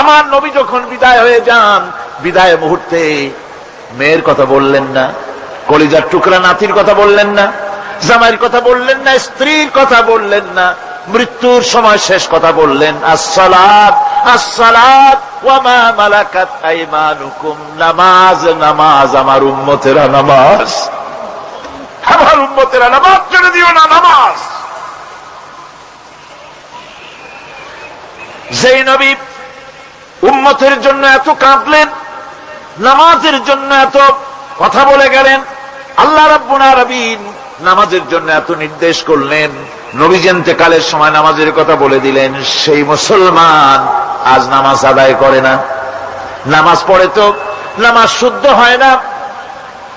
আমার নবী যখন বিদায় হয়ে যান, বিদায় মুহূর্তে মেয়ের কথা বললেন না, কলিজার টুকরা নাতির কথা বললেন না, জামাইয়ের কথা বললেন না, স্ত্রীর কথা বললেন না, মৃত্যুর সময় শেষ কথা বললেন, আসসালাত নামাজ নামাজ, আমার উম্মতেরা নামাজ। আমার উম্মতেরা নামাজ ছেড়ে দিও না, নামাজ। যেই নবী উম্মতের জন্য এত কাঁদলেন, নামাজের জন্য এত কথা বলে গেলেন, আল্লাহ রাব্বুল আলামিন নামাজের জন্য এত নির্দেশ করলেন নবীজেন্তে কালের সময় নামাজের কথা বলে দিলেন, সেই মুসলমান আজ নামাজ আদায় করে না। নামাজ পড়ে তো নামাজ শুদ্ধ হয় না।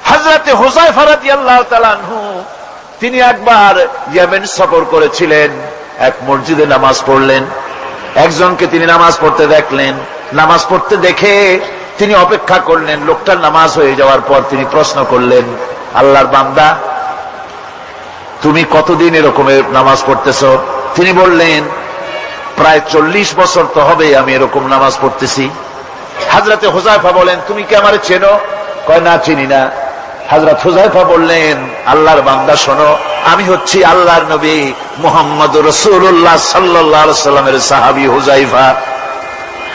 হাজরাতে হোসাই ফারাদি আল্লাহ তালানহু তিনি একবার ইয়ামেন সফর করেছিলেন, এক মসজিদে নামাজ পড়লেন। একজনকে তিনি নামাজ পড়তে দেখলেন নামাজ পড়তে দেখে তিনি অপেক্ষা করলেন, লোকটার নামাজ হয়ে যাওয়ার পর তিনি প্রশ্ন করলেন, আল্লাহর বান্দা, তুমি কতদিন এরকমের নামাজ পড়তেছ? তিনি বললেন, প্রায় চল্লিশ বছর তো হবে আমি এরকম নামাজ পড়তেছি। হাজরাতে হোজাইফা বলেন, তুমি কি আমার চেনো? কয়, না, চিনি না। হাজরত হুজাইফা বললেন, আল্লাহর বান্দা, শোনো, আমি হচ্ছি আল্লাহর নবী মোহাম্মদ রসুল্লাহ সাল্লাহ সাল্লামের সাহাবি হুজাইফা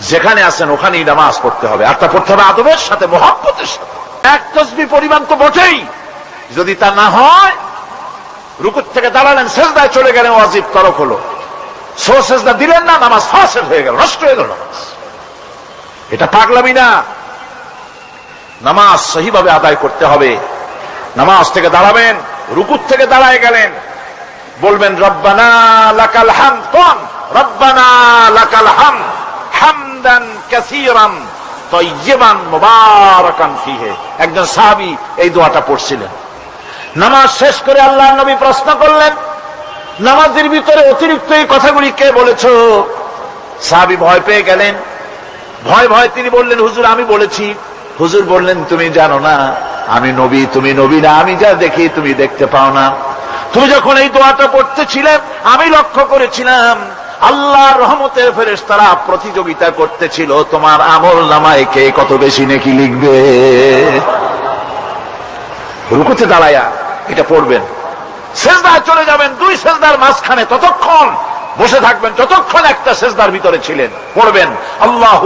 যেখানে আছেন ওখানেই নামাজ পড়তে হবে। আর তা পড়তে হবে আদবের সাথে, মহাব্বতের সাথে। এক তসবি পরিমাণ তো বটেই। যদি তা না হয়, রুকুর থেকে দাঁড়ালেন, সেজদায় চলে গেলেন, ওয়াজিব তরক হলো। সো সেজদা দিলেন না, নামাজ ফাঁসের হয়ে গেল, নষ্ট হয়ে গেল নামাজ। এটা পাগলামি না। নামাজ সহিভাবে আদায় করতে হবে। নামাজ থেকে দাঁড়াবেন, রুকুর থেকে দাঁড়ায় গেলেন। বলবেন, রব্বানা লাকাল হাম কোন? রব্বানা লাকাল হাম একজন সাহাবী এই দোয়াটা পড়ছিলেন। নামাজ শেষ করে আল্লাহ নবী প্রশ্ন করলেন, নামাজের ভিতরে অতিরিক্ত এই কথাগুলি কে বলেছ? সাহাবী ভয় পেয়ে গেলেন। ভয় ভয় তিনি বললেন, হুজুর, আমি বলেছি। হুজুর বললেন, তুমি জানো না, আমি নবী, তুমি নবী না, আমি যা দেখি তুমি দেখতে পাও না। তুমি যখন এই দোয়াটা পড়তেছিলে আমি লক্ষ্য করেছিলাম আল্লাহ রহমতের ফেরেস তারা প্রতিযোগিতা করতেছিল, তোমার আমল নামায় কে কত বেশি নাকি লিখবে? রুকুতে দাঁড়ায়া এটা পড়বেন। সেজদায় চলে যাবেন দুই সেজদার মাঝখানে ততক্ষণ, বসে থাকবেন যতক্ষণ একটা সেজদার ভিতরে ছিলেন। পড়বেন আল্লাহ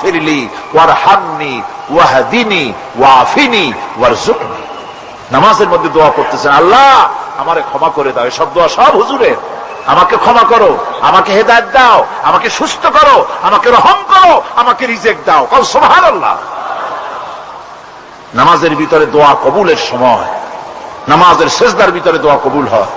ফিরলি ওয়ার হামনি ওয়াহাদিনী ওয়াফিনি ওয়ার জুকনি নামাজের মধ্যে দোয়া করতেছেন, আল্লাহ আমারে ক্ষমা করে দাও, এসব দোয়া সব হুজুরের। আমাকে ক্ষমা করো, আমাকে হেদায়ত দাও, আমাকে সুস্থ করো, আমাকে রহম করো, আমাকে রিজেক্ট দাও। কাল সোহার নামাজের ভিতরে দোয়া কবুলের সময়, নামাজের শেষদার ভিতরে দোয়া কবুল হয়।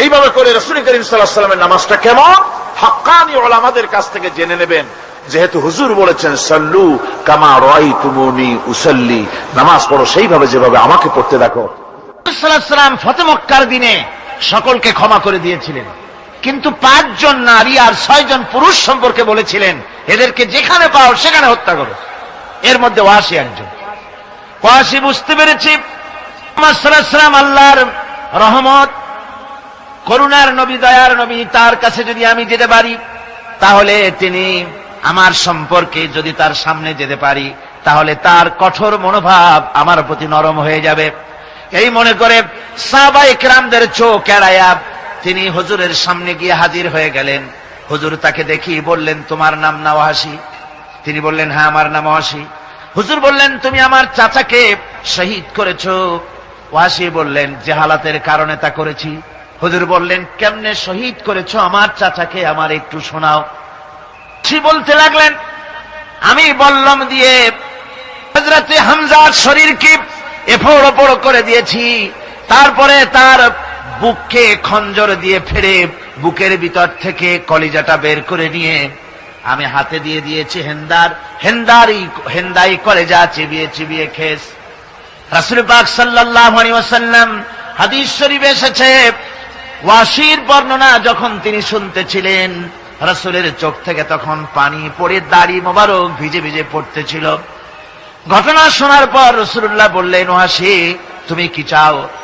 এইভাবে করে রসুল করিম সাল্লাহ সাল্লামের নামাজটা কেমন? হাক্কানি ওলামাদের কাছ থেকে জেনে নেবেন। যেহেতু হুজুর বলেছেন, সাল্লু কামা রয় তুমুনি উসল্লি। নামাজ পড়ো সেইভাবে যেভাবে আমাকে পড়তে দেখো। সাল্লাহ সাল্লাম ফতে মক্কার দিনে সকলকে ক্ষমা করে দিয়েছিলেন। কিন্তু পাঁচজন নারী আর ছয়জন পুরুষ সম্পর্কে বলেছিলেন, এদেরকে যেখানে পাও সেখানে হত্যা করো। এর মধ্যে ওয়াসি একজন। ওয়াসি বুঝতে পেরেছি সাল্লাম আল্লাহর রহমত, করুণার নবী, দয়ার নবী তার কাছে যদি আমি যেতে পারি, তাহলে তিনি আমার সম্পর্কে যদি তার সামনে যেতে পারি, তাহলে তার কঠোর মনোভাব আমার প্রতি নরম হয়ে যাবে। এই মনে করে সাবা ইকরামদের চোখ এড়ায়া তিনি হুজুরের সামনে গিয়ে হাজির হয়ে গেলেন। হুজুর তাকে দেখি বললেন, তোমার নাম নাওয়াসি তিনি বললেন হ্যাঁ আমার নাম ওয়াসি হুজুর বললেন, তুমি আমার চাচাকে শহীদ করেছ। ওয়াসি বললেন, জেহালাতের কারণে তা করেছি। হুজুর বললেন, কেমনে শহীদ করেছ আমার চাচাকে? আমার একটু শোনাও। সে বলতে লাগলেন, আমি বললাম দিয়ে হজরতে হামজার শরীরকে এফোড় ওপড় করে দিয়েছি। তারপরে তার বুককে খঞ্জর দিয়ে ফেরে বুকের ভিতর থেকে কলিজাটা বের করে নিয়ে আমি হাতে দিয়ে দিয়েছি হেন্দার হেন্দারি হেন্দাই কলেজা চিবিয়ে চিবিয়ে খেস। রাসুল পাক আলাইহি ওয়াসাল্লাম হাদিস শরীফে এসেছে, ওয়াসির বর্ণনা যখন তিনি শুনতেছিলেন, রাসূলের চোখ থেকে তখন পানি পড়ে দাড়ি মোবারক ভিজে ভিজে পড়তেছিল। ঘটনা শোনার পর রসুল্লাহ বললেন, ওয়াসি, তুমি কি চাও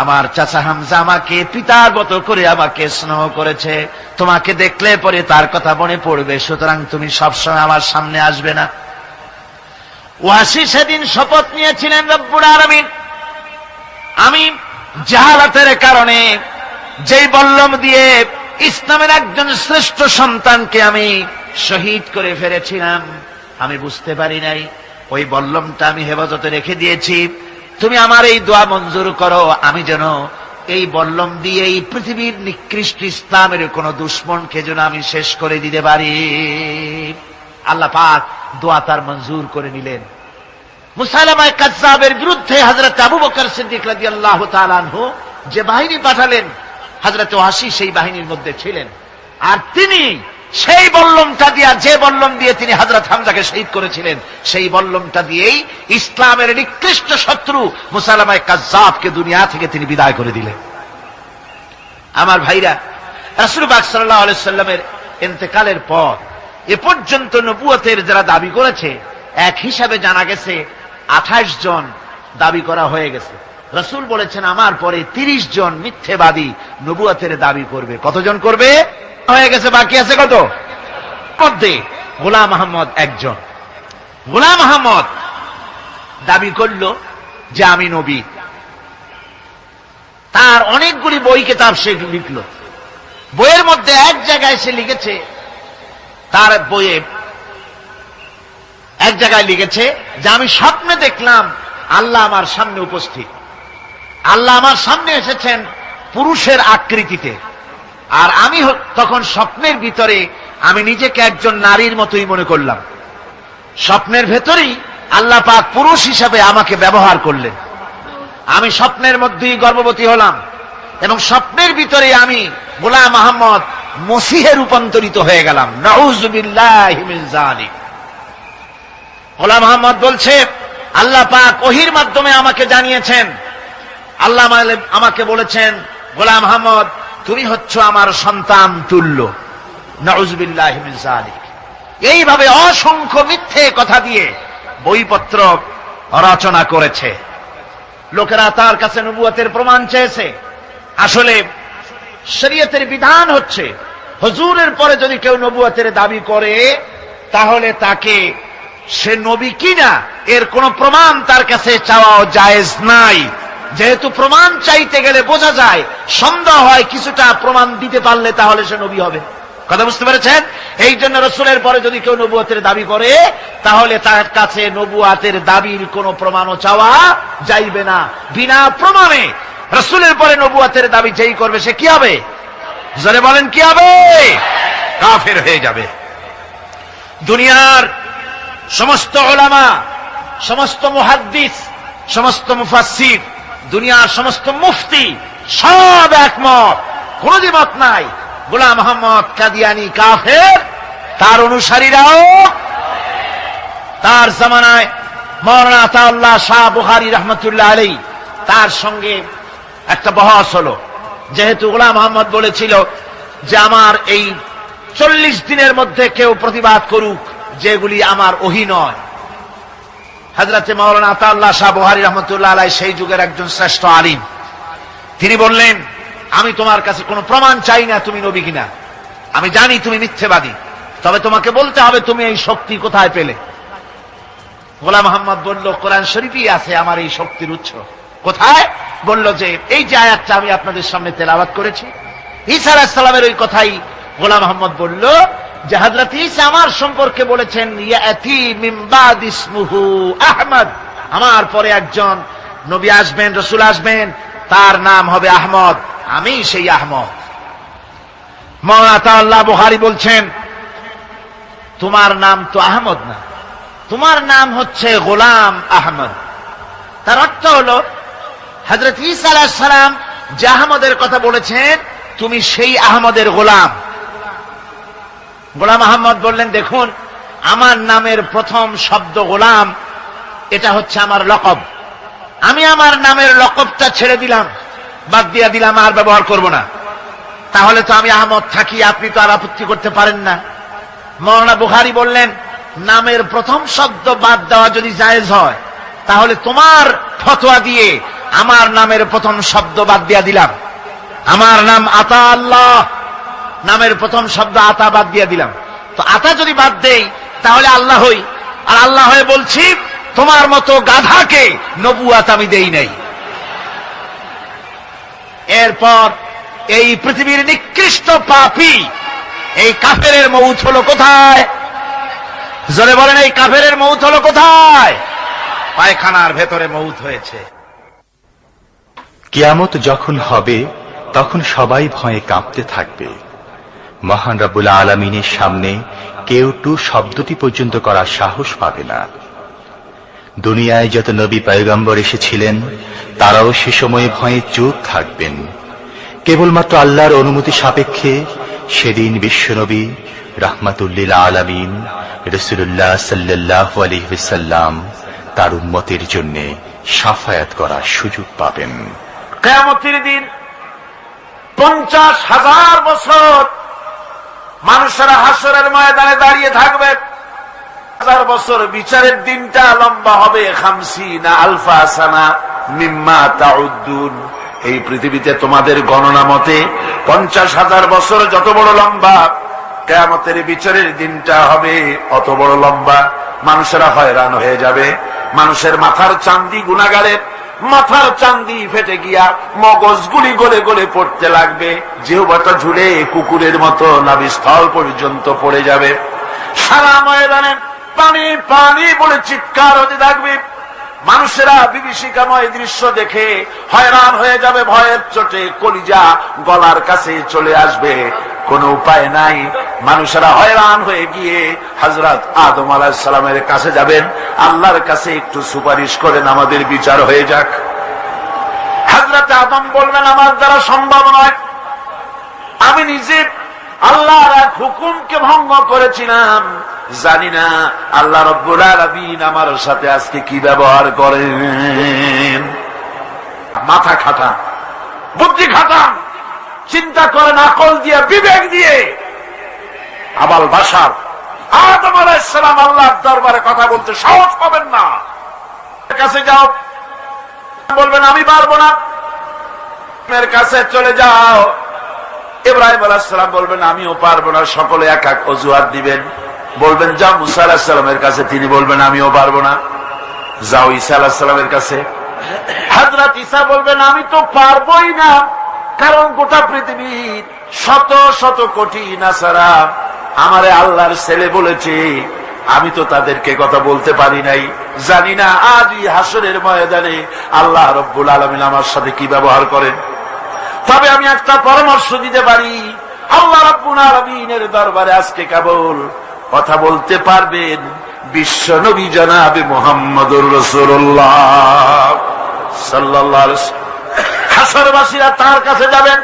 আমার চাচা হামজা আমাকে পিতার মতো করে আমাকে স্নেহ করেছে। তোমাকে দেখলে পরে তার কথা মনে পড়বে, সুতরাং তুমি সবসময় আমার সামনে আসবে না। ওয়াসি সেদিন শপথ নিয়েছিলেন রব্বুর আলমিন। আমি জাহালাতের কারণে যেই বল্লম দিয়ে ইসলামের একজন শ্রেষ্ঠ সন্তানকে আমি শহীদ করে ফেলেছিলাম, আমি বুঝতে পারি নাই। ওই বল্লমটা আমি হেফাজতে রেখে দিয়েছি। তুমি আমার এই দোয়া মঞ্জুর করো, আমি যেন এই বল্লম দিয়ে এই পৃথিবীর নিকৃষ্ট ইসলামের কোন দুশ্মনকে যেন আমি শেষ করে দিতে পারি। আল্লাহ পাক দোয়া তার মঞ্জুর করে নিলেন। মুসালামায় কাজাবের বিরুদ্ধে হজরত আবু বকর সিদ্দিক রাজি আল্লাহ তালানহু যে বাহিনী পাঠালেন হজরত ওয়াসি সেই বাহিনীর মধ্যে ছিলেন। আর তিনি সেই বল্লমটা দিয়া, যে বল্লম দিয়ে তিনি হজরত হামজাকে শহীদ করেছিলেন, সেই বল্লমটা দিয়েই ইসলামের নিকৃষ্ট শত্রু মুসালামায় কাজাবকে দুনিয়া থেকে তিনি বিদায় করে দিলেন। আমার ভাইরা, রাসুল বাক সাল্লাহ সাল্লামের এতেকালের পর এ পর্যন্ত নবুয়তের যারা দাবি করেছে, এক হিসাবে জানা গেছে, আঠাশ জন দাবি করা হয়ে গেছে। রসুল বলেছেন, আমার পরে তিরিশ জন মিথ্যেবাদী নবুয়াতের দাবি করবে। কতজন করবে? হয়ে গেছে, বাকি আছে কত? মধ্যে গোলাম আহমদ একজন। গোলাম আহমদ দাবি করল যে আমি নবী। তার অনেকগুলি বই কেতাব সে লিখল। বইয়ের মধ্যে এক জায়গায় সে লিখেছে, তার বইয়ে এক জায়গায় লিখেছে যে আমি স্বপ্নে দেখলাম আল্লাহ আমার সামনে উপস্থিত। আল্লাহ আমার সামনে এসেছেন পুরুষের আকৃতিতে। আর আমি তখন স্বপ্নের ভিতরে আমি নিজেকে একজন নারীর মতোই মনে করলাম। স্বপ্নের ভেতরেই আল্লাহ পাক পুরুষ হিসাবে আমাকে ব্যবহার করলেন। আমি স্বপ্নের মধ্যেই গর্ভবতী হলাম এবং স্বপ্নের ভিতরে আমি গোলাম আহমদ মসিহে রূপান্তরিত হয়ে গেলাম। গোলাম আহমদ বলছে, আল্লাহ পাক ওহির মাধ্যমে আমাকে জানিয়েছেন। আল্লাহ আমাকে বলেছেন, গোলাম আহমদ তুমি হচ্ছ আমার সন্তান তুল্য। নজবিল্লাহ এইভাবে অসংখ্য মিথ্যে কথা দিয়ে বইপত্র রচনা করেছে। লোকেরা তার কাছে নবুয়তের প্রমাণ চেয়েছে। আসলে শরীয়তের বিধান হচ্ছে, হুজুরের পরে যদি কেউ নবুয়তের দাবি করে, তাহলে তাকে সে নবী কিনা এর কোন প্রমাণ তার কাছে চাওয়াও জায়েজ নাই। যেহেতু প্রমাণ চাইতে গেলে বোঝা যায়, সন্দেহ হয় কিছুটা প্রমাণ দিতে পারলে তাহলে সে নবী হবে। কথা বুঝতে পেরেছেন? এই জন্য রসুলের পরে যদি কেউ নবুয়াতের দাবি করে, তাহলে তার কাছে নবুয়াতের দাবির কোনো প্রমাণও চাওয়া যাইবে না। বিনা প্রমাণে রসুলের পরে নবুয়াতের দাবি যেই করবে, সে কি হবে? জোরে বলেন, কি হবে? কাফের হয়ে যাবে। দুনিয়ার সমস্ত ওলামা, সমস্ত মুহাদ্দিস, সমস্ত মুফাসসির দুনিয়ার সমস্ত মুফতি সব একমত। কোন দ্বিমত নাই। গোলাম মোহাম্মদ কাদিয়ানি কাফের, তার অনুসারীরাও তার জামানায় মৌলানা আতাউল্লাহ শাহ বুহারি রহমতুল্লাহ আলী তার সঙ্গে একটা বহস হলো। যেহেতু গোলাম মোহাম্মদ বলেছিল যে, আমার এই চল্লিশ দিনের মধ্যে কেউ প্রতিবাদ করুক, যেগুলি আমার ওহি নয়। হাজরাতে মৌলানা আতাউল্লাহ শাহ বুহারি রহমতুল্লাহ আলাই সেই যুগের একজন শ্রেষ্ঠ আলিম। তিনি বললেন, আমি তোমার কাছে কোনো প্রমাণ চাই না তুমি নবী কিনা। আমি জানি তুমি মিথ্যেবাদী। তবে তোমাকে বলতে হবে তুমি এই শক্তি কোথায় পেলে? গোলাম মোহাম্মদ বলল, কোরআন শরীফই আছে আমার এই শক্তির উৎস। কোথায়? বলল যে, এই যে আয়াতটা আমি আপনাদের সামনে তেলাওয়াত করেছি। ঈসা আলাহিসাল্লামের ওই কথাই গোলাম মোহাম্মদ বলল যে হাজরত ঈসা আমার সম্পর্কে বলেছেন আহমদ। আমার পরে একজন নবী আসবেন, রসুল আসবেন, তার নাম হবে আহমদ। আমি সেই আহমদ। মৌলানা বুহারি বলছেন, তোমার নাম তো আহমদ না। তোমার নাম হচ্ছে গোলাম আহমদ। তার অর্থ হলো হজরত ইসা আলাহ সালাম যে আহমদের কথা বলেছেন, তুমি সেই আহমদের গোলাম। গোলাম আহমদ বললেন, দেখুন, আমার নামের প্রথম শব্দ গোলাম, এটা হচ্ছে আমার লকব। আমি আমার নামের লকবটা ছেড়ে দিলাম, বাদ দিয়া দিলাম, আর ব্যবহার করব না। তাহলে তো আমি আহমদ থাকি, আপনি তো আর আপত্তি করতে পারেন না। মৌলানা বুখারি বললেন, নামের প্রথম শব্দ বাদ দেওয়া যদি জায়েজ হয়, তাহলে তোমার ফতোয়া দিয়ে আমার নামের প্রথম শব্দ বাদ দিয়া দিলাম। আমার নাম আতা আল্লাহ নামের প্রথম শব্দ আতা বাদ দিয়ে দিলাম। তো আতা যদি বাদ দেই, তাহলে আল্লাহ হই। আর আল্লাহ হয়ে বলছি, তোমার মতো গাধাকে নবুয়াত আমি দেই নাই। এরপর এই পৃথিবীর নিকৃষ্ট পাপী, এই কাফেরের মৌত হলো কোথায়? জোরে বলেন, এই কাফের মৌত হলো কোথায়? পায়খানার ভেতরে মৌত হয়েছে। কিয়ামত যখন হবে, তখন সবাই ভয়ে কাঁপতে থাকবে। মহান রাবুল আলমিনের সামনে কেউ টু শব্দটি পর্যন্ত করার সাহস পাবে না। দুনিয়ায় যত নবী পয়গম্বর এসেছিলেন, তারাও সে সময়ে ভয়ে চুপ থাকবেন। কেবলমাত্র আল্লাহর অনুমতি সাপেক্ষে সেদিন বিশ্বনবী রাহমাতুল্লিল আলামিন রসুল্লাহ সাল্লাহ আলহিসাল্লাম তার উম্মতের জন্য সাফায়াত করার সুযোগ পাবেন। কেয়ামতির দিন পঞ্চাশ হাজার বছর মানুষেরা হাসরের ময়দানে দাঁড়িয়ে থাকবে। হাজার বছর বিচারের দিনটা লম্বা হবে খামসি না আলফা সানা মিম্মা তাউদ্দুন। এই পৃথিবীতে তোমাদের গণনা মতে পঞ্চাশ হাজার বছর যত বড় লম্বা, কেয়ামতের বিচারের দিনটা হবে অত বড় লম্বা। মানুষেরা হয়রান হয়ে যাবে। মানুষের মাথার চান্দি গুণাগারের মাথার চান্দি ফেটে গিয়া মগজগুলি গলে গলে পড়তে লাগবে। যেহবাটা ঝুলে কুকুরের মতো নাবিস্থল পর্যন্ত পড়ে যাবে। সারা ময়দানে পানি পানি বলে চিৎকার হতে থাকবে। মানুষেরা বিভীষিকাময় দৃশ্য দেখে হয়রান হয়ে যাবে, ভয়ের চোটে কলিজা গলার কাছে চলে আসবে। কোনো উপায় নাই। মানুষেরা হয়রান হয়ে গিয়ে হজরত আদম আলাহিসাল্লামের কাছে যাবেন। আল্লাহর কাছে একটু সুপারিশ করেন, আমাদের বিচার হয়ে যাক। হজরত আদম বলবেন আমার দ্বারা সম্ভব নয়। আমি নিজে আল্লাহর এক হুকুমকে ভঙ্গ করেছিলাম। জানি না আল্লাহ রব্বুল আলমিন আমার সাথে আজকে কি ব্যবহার করেন। মাথা খাটান বুদ্ধি খাটান। চিন্তা করেন আকল দিয়ে, বিবেক দিয়ে। আবাল বাসার। আদম আলাইসালাম আল্লাহর দরবারে কথা বলতে সাহস পাবেন না। কাছে যাও। বলবেন, আমি পারব না। এর কাছে চলে যাও। ইব্রাহিম আলাহাম বলবেন, আমিও পারব না। সকলে এক এক অজুহাত দিবেন। বলবেন, যাও মুসা আলাহিসাল্লামের কাছে। তিনি বলবেন, আমিও পারব না। যাও ঈসা আলাহিসাল্লামের কাছে। হাজরাত ঈসা বলবেন, আমি তো পারবোই না। কারণ গোটা পৃথিবীর শত শত কোটি নাসারা আমারে আল্লাহর ছেলে বলেছে। আমি তো তাদেরকে কথা বলতে পারি নাই। জানি না আজই হাসরের ময়দানে আল্লাহ রব্বুল আলমিন আমার সাথে কি ব্যবহার করেন। তবে আমি একটা পরামর্শ দিতে পারি। আল্লাহ রাব্বুল আলামিনের দরবারে আজকে কেবল কথা বলতে পারবেন বিশ্ব নবী জানাবে মোহাম্মদুর রসুল্লাহ সাল্লাহ হাসরবাসীরা তার কাছে যাবেন।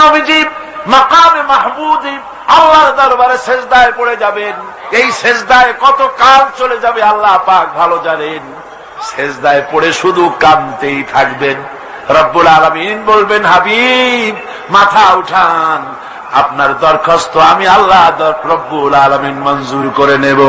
নবীজি মাকামে মাহবুদি আল্লাহর দরবারে সেজদায় পড়ে যাবেন। এই সেজদায় কত কাল চলে যাবে আল্লাহ পাক ভালো জানেন। সেজদায় পড়ে শুধু কামতেই থাকবেন। রব্বুল আলমিন বলবেন, হাবিব, মাথা উঠান। আপনার দরখাস্ত আমি আল্লাহ রব্বুল আলমিন মঞ্জুর করে নেব।